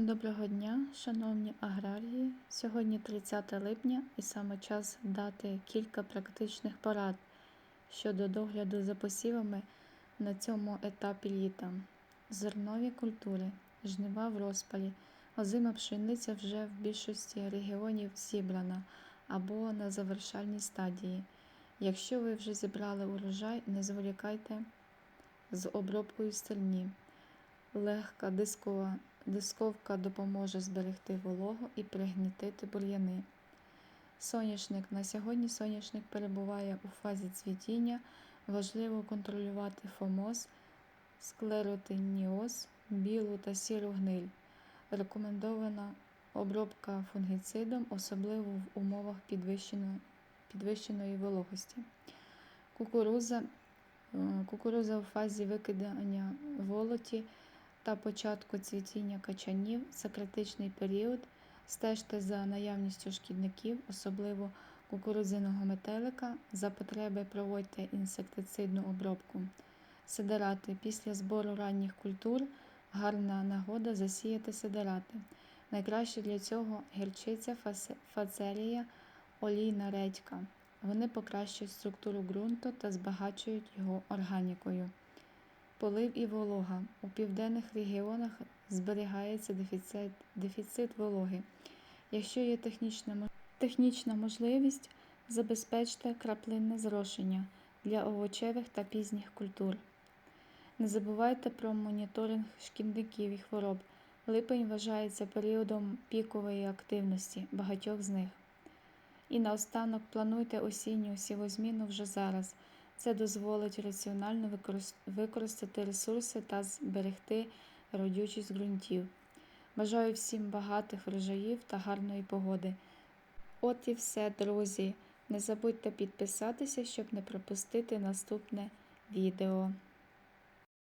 Доброго дня, шановні аграрії. Сьогодні 30 липня і саме час дати кілька практичних порад щодо догляду за посівами на цьому етапі літа. Зернові культури, жнива в розпалі, озима пшениця вже в більшості регіонів зібрана або на завершальній стадії. Якщо ви вже зібрали урожай, не зволікайте з обробкою стерні. Легка дискова Дисковка допоможе зберегти вологу і пригнітити бур'яни. Соняшник. На сьогодні соняшник перебуває у фазі цвітіння. Важливо контролювати фомоз, склеротиніоз, білу та сіру гниль. Рекомендована обробка фунгіцидом, особливо в умовах підвищеної, підвищеної вологості. Кукуруза. Е, Кукуруза у фазі викидання волоті та початку цвітіння качанів це критичний період. Стежте за наявністю шкідників, особливо кукурудзяного метелика. За потреби проводьте інсектицидну обробку. Сидерати. Після збору ранніх культур гарна нагода засіяти сидерати. Найкраще для цього гірчиця, фацелія, олійна редька. Вони покращують структуру ґрунту та збагачують його органікою. Полив і волога. У південних регіонах зберігається дефіцит, дефіцит вологи. Якщо є технічна, технічна можливість, забезпечте краплинне зрошення для овочевих та пізніх культур. Не забувайте про моніторинг шкідників і хвороб. Липень вважається періодом пікової активності багатьох з них. І наостанок плануйте осінню сівозміну вже зараз. Це дозволить раціонально використати ресурси та зберегти родючість ґрунтів. Бажаю всім багатих врожаїв та гарної погоди. От і все, друзі. Не забудьте підписатися, щоб не пропустити наступне відео.